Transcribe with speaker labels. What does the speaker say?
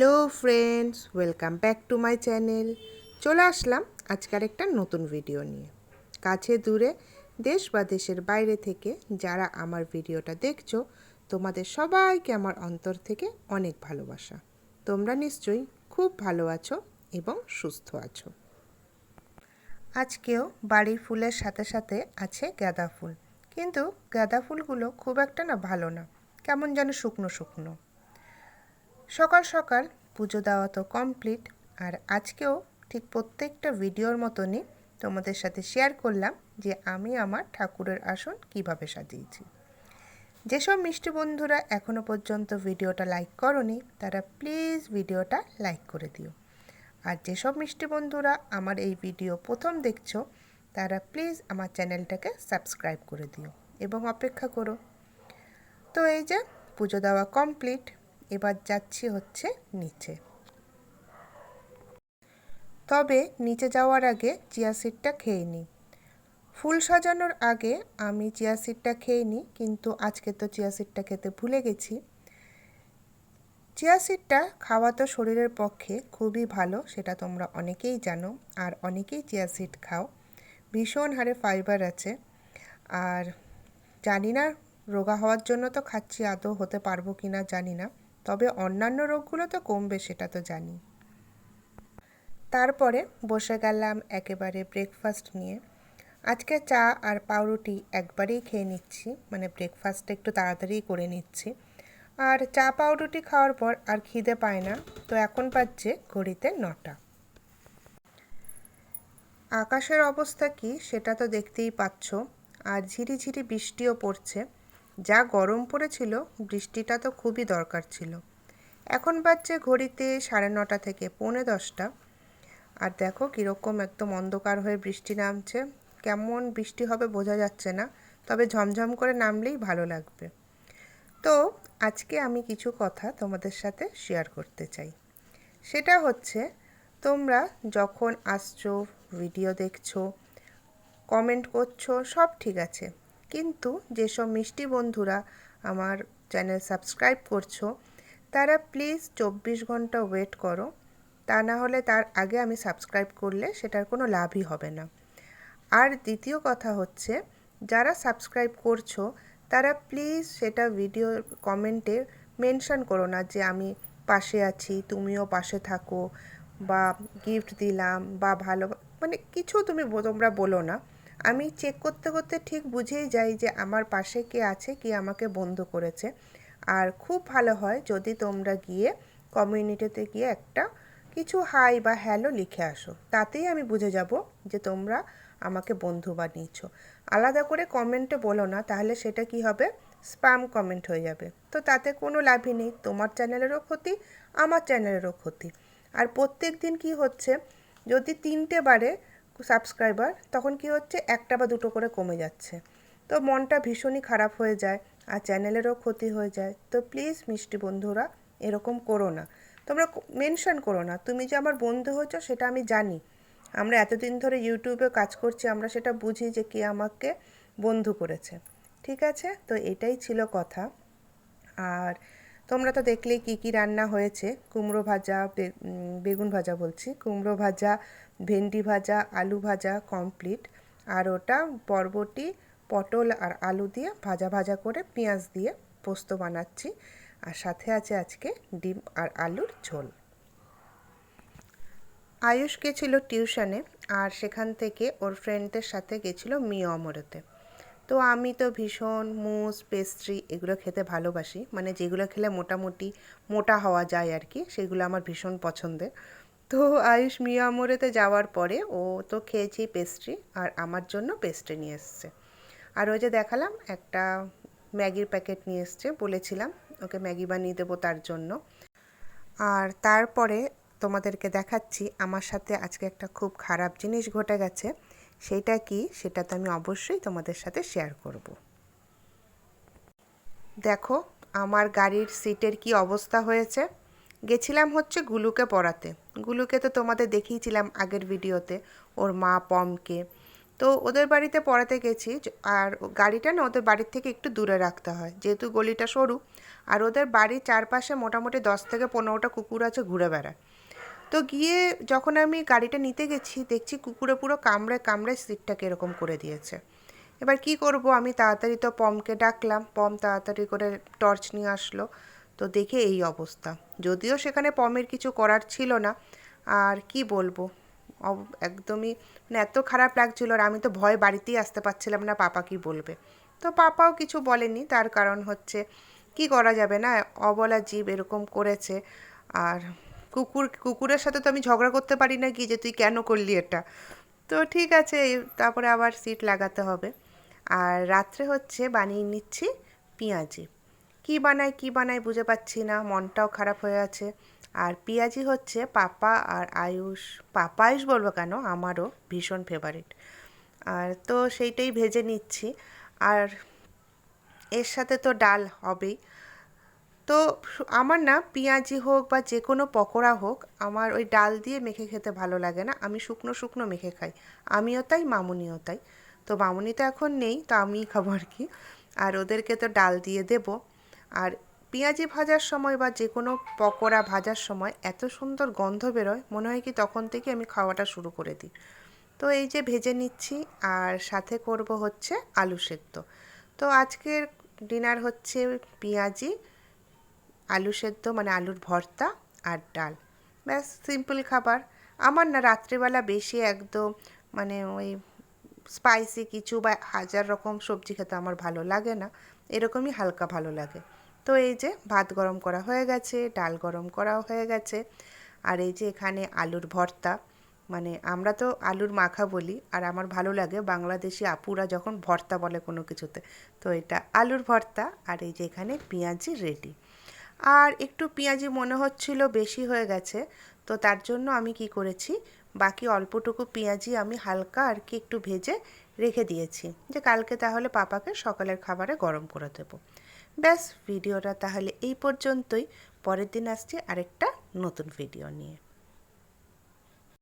Speaker 1: Hello friends, welcome back to my channel. চলে আসলাম আজকের একটা নতুন ভিডিও নিয়ে। কাছে দূরে, দেশ বা দেশের বাইরে থেকে যারা আমার ভিডিওটা দেখছ, তোমাদের সবাইকে আমার অন্তর থেকে অনেক ভালোবাসা। তোমরা নিশ্চয়ই খুব ভালো আছো এবং সুস্থ আছো। আজকেও বাড়ির ফুলের সাথে সাথে আছে গাঁদা ফুল। কিন্তু গাঁদা ফুলগুলো খুব একটা না ভালো না। কেমন যেন শুকনো শুকনো। সকাল সকাল পুজো দেওয়া তো কমপ্লিট আর আজকেও ঠিক প্রত্যেকটা ভিডিওর মতনই তোমাদের সাথে শেয়ার করলাম যে আমি আমার ঠাকুরের আসন কীভাবে সাজিয়েছি। যেসব মিষ্টি বন্ধুরা এখনও পর্যন্ত ভিডিওটা লাইক করনি, তারা প্লিজ ভিডিওটা লাইক করে দিও। আর যেসব মিষ্টি বন্ধুরা আমার এই ভিডিও প্রথম দেখছ, তারা প্লিজ আমার চ্যানেলটাকে সাবস্ক্রাইব করে দিও এবং অপেক্ষা করো। তো এই যে পুজো দেওয়া কমপ্লিট এবার যাচ্ছি হচ্ছে নিচে। তবে নিচে যাওয়ার আগে চিয়া সিডটা খেয়ে নিই। ফুল সাজানোর আগে আমি চিয়া সিডটা খেয়ে নিই, কিন্তু আজকে তো চিয়া সিডটা খেতে ভুলে গেছি। চিয়া সিডটা খাওয়া তো শরীরের পক্ষে খুবই ভালো, সেটা তোমরা অনেকেই জানো, আর অনেকেই চিয়া সিড খাও। ভীষণ হারে ফাইবার আছে। আর জানি না, রোগা হওয়ার জন্য তো খাচ্ছি, আদৌ হতে পারব কি না জানি না। তবে অন্যান্য রোগগুলো তো কমবে, সেটা তো জানি। তারপরে বসে গেলাম একেবারে ব্রেকফাস্ট নিয়ে। আজকে চা আর পাউরুটি একবারেই খেয়ে নিচ্ছি মানে ব্রেকফাস্টটা একটু তাড়াতাড়ি করে নিচ্ছি। আর চা পাউরুটি খাওয়ার পর আর খিদে পায় না, তো এখন পাচ্ছে ঘড়িতে নটা। আকাশের অবস্থা কি সেটা তো দেখতেই পাচ্ছ, আর ঝিরিঝিরি বৃষ্টিও পড়ছে। যা গরম পড়েছিল, বৃষ্টিটা তো খুবই দরকার ছিল। এখন বাজছে ঘড়িতে সাড়ে নটা থেকে পৌনে দশটা। আর দেখো কীরকম একদম অন্ধকার হয়ে বৃষ্টি নামছে। কেমন বৃষ্টি হবে বোঝা যাচ্ছে না, তবে ঝমঝম করে নামলেই ভালো লাগবে। তো আজকে আমি কিছু কথা তোমাদের সাথে শেয়ার করতে চাই। সেটা হচ্ছে, তোমরা যখন আসছো ভিডিও দেখছ কমেন্ট করছ, সব ঠিক আছে। কিন্তু যেসব মিষ্টি বন্ধুরা আমার চ্যানেল সাবস্ক্রাইব করছ, তারা প্লিজ চব্বিশ ঘণ্টা ওয়েট করো। তা না হলে তার আগে আমি সাবস্ক্রাইব করলে সেটার কোনো লাভই হবে না। আর দ্বিতীয় কথা হচ্ছে, যারা সাবস্ক্রাইব করছ, তারা প্লিজ সেটা ভিডিও কমেন্টে মেনশন করো না যে আমি পাশে আছি, তুমিও পাশে থাকো, বা গিফট দিলাম, বা ভালো মানে কিছু তুমি তোমরা বলো না। আমি চেক করতে করতে ঠিক বুঝেই যাই যে আমার পাশে কে আছে, কে আমাকে বন্ধ করেছে। আর খুব ভালো হয় যদি তোমরা গিয়ে কমিউনিটিতে গিয়ে একটা কিছু হাই বা হ্যালো লিখে আসো। তাতেই আমি বুঝে যাব যে তোমরা আমাকে বন্ধু বানিয়েছ। আলাদা করে কমেন্টে বলো না, তাহলে সেটা কি হবে? স্প্যাম কমেন্ট হয়ে যাবে। তো তাতে কোনো লাভই নেই, তোমার চ্যানেলেরও ক্ষতি, আমার চ্যানেলেরও ক্ষতি। আর প্রত্যেক দিন কী হচ্ছে, যদি তিনটে বারে সাবস্ক্রাইবার তখন কি হচ্ছে? একটা বা দুটো করে কমে যাচ্ছে। তো মনটা ভীষণই খারাপ হয়ে যায় আর চ্যানেলেরও ক্ষতি হয়ে যায়। তো প্লিজ মিষ্টি বন্ধুরা, এরকম করো না। তোমরা মেনশন করো না। তুমি যে আমার বন্ধু হচ্ছ সেটা আমি জানি। আমরা এতদিন ধরে ইউটিউবে কাজ করছি, আমরা সেটা বুঝি যে কে আমাকে বন্ধু করেছে। ঠিক আছে? তো এটাই ছিল কথা। আর তোমরা তো দেখলেই কী কী রান্না হয়েছে। কুমড়ো ভাজা বেগুন ভাজা বলছি। কুমড়ো ভাজা, ভেন্ডি ভাজা, আলু ভাজা কমপ্লিট আর ওটা বরবটি, পটল আর আলু দিয়ে ভাজা ভাজা করে পেঁয়াজ দিয়ে পোস্ত বানাচ্ছি। আর সাথে আছে আজকে ডিম আর আলুর ঝোল। আয়ুষ গেছিল টিউশনে আর সেখান থেকে ওর ফ্রেন্ডদের সাথে গেছিল মিও অমরতে। তো আমি তো ভীষণ মুস পেস্ট্রি এগুলো খেতে ভালোবাসি। মানে যেগুলো খেলে মোটামুটি মোটা হওয়া যায় আর কি সেগুলো আমার ভীষণ পছন্দের। তো আয়ুষ মিয়ামোরেতে যাওয়ার পরে ও তো খেয়েছি পেস্ট্রি আর আমার জন্য পেস্ট্রি নিয়ে এসছে। আর ওই যে দেখালাম, একটা ম্যাগির প্যাকেট নিয়ে এসছে, বলেছিলাম ওকে ম্যাগি বানিয়ে দেবো তার জন্য। আর তারপরে তোমাদেরকে দেখাচ্ছি, আমার সাথে আজকে একটা খুব খারাপ জিনিস ঘটে গেছে। সেটা কি সেটা তো আমি অবশ্যই তোমাদের সাথে শেয়ার করব। দেখো, আমার গাড়ির সিটের কি অবস্থা হয়েছে? গেছিলাম হচ্ছে গুলুকে পড়াতে। গুলুকে তো তোমাদের দেখিয়েছিলাম আগের ভিডিওতে, ওর মা পমকে। তো ওদের বাড়িতে পড়াতে গেছি আর গাড়িটা না ওদের বাড়ির থেকে একটু দূরে রাখতে হয়। যেহেতু গলিটা সরু, আর ওদের বাড়ির চারপাশে মোটামুটি দশ থেকে পনেরোটা কুকুর আছে ঘুরে বেড়ায়। তো গিয়ে যখন আমি গাড়িটা নিতে গেছি, দেখছি কুকুরে পুরো কামড়ে কামড়ে সিটটাকে এরকম করে দিয়েছে। এবার কি করব? আমি তাড়াতাড়ি তো পমকে ডাকলাম। পম তাড়াতাড়ি করে টর্চ নিয়ে আসলো। তো দেখে এই অবস্থা। যদিও সেখানে পমের কিছু করার ছিল না। আর কি বলব? একদমই মানে এত খারাপ লাগছিল আর আমি তো ভয় বাড়িতেই আসতে পারছিলাম না, পাপা কি বলবে? তো পাপাও কিছু বলেনি। তার কারণ হচ্ছে কি করা যাবে না? অবলা জীব এরকম করেছে। আর কুকুর, কুকুরের সাথে তো আমি ঝগড়া করতে পারি না কি যে তুই কেন করলি এটা? তো ঠিক আছে তারপরে আবার সিট লাগাতে হবে। আর রাত্রে হচ্ছে বানিয়ে নিচ্ছি পেঁয়াজি। কি বানাই কি বানাই বুঝে পাচ্ছি না, মনটাও খারাপ হয়ে আছে। আর পেঁয়াজি হচ্ছে পাপা আর আয়ুষ, পাপা আয়ুষ বলব কেন? আমারও ভীষণ ফেভারিট আর তো সেইটাই ভেজে নিচ্ছি। আর এর সাথে তো ডাল হবেই। তো আমার না পেঁয়াজি হোক বা যে কোনো পকোড়া হোক, আমার ওই ডাল দিয়ে মেখে খেতে ভালো লাগে না। আমি শুকনো শুকনো মেখে খাই। আমিও তাই, মামুনিও তাই। তো মামুনি তো এখন নেই, তো আমিই খাব আর কি। আর ওদেরকে তো ডাল দিয়ে দেব। আর পেঁয়াজি ভাজার সময় বা যে কোনো পকোড়া ভাজার সময় এত সুন্দর গন্ধ বেরোয়, মনে হয় কি তখন থেকে আমি খাওয়াটা শুরু করে দিই। তো এই যে ভেজে নিচ্ছি, আর সাথে করব হচ্ছে আলু সেদ্ধ। তো আজকের ডিনার হচ্ছে পেঁয়াজি আলু সেদ্ধ মানে আলুর ভর্তা আর ডাল। ব্যাস সিম্পল খাবার। আমার না রাত্রিবেলা বেশি একদম মানে ওই স্পাইসি কিছু বা হাজার রকম সবজি খেতে আমার ভালো লাগে না। এরকমই হালকা ভালো লাগে। তো এই যে ভাত গরম করা হয়ে গেছে, ডাল গরম করাও হয়ে গেছে। আর এই যে এখানে আলুর ভর্তা মানে আমরা তো আলুর মাখা বলি। আর আমার ভালো লাগে বাংলাদেশি আপুরা যখন ভর্তা বলে কোনো কিছুতে। তো এটা আলুর ভর্তা আর এই যে এখানে পেঁয়াজি রেডি আর একটু পেঁয়াজি মনে হচ্ছিল বেশি হয়ে গেছে, তো তার জন্য আমি কি করেছি, বাকি অল্পটুকু পেঁয়াজি আমি হালকা আর কি একটু ভেজে রেখে দিয়েছি, যে কালকে তাহলে পাপাকে সকালের খাবারে গরম করে দেবো। ব্যাস, ভিডিওটা তাহলে এই পর্যন্তই, পরের দিন আসছি আরেকটা নতুন ভিডিও নিয়ে।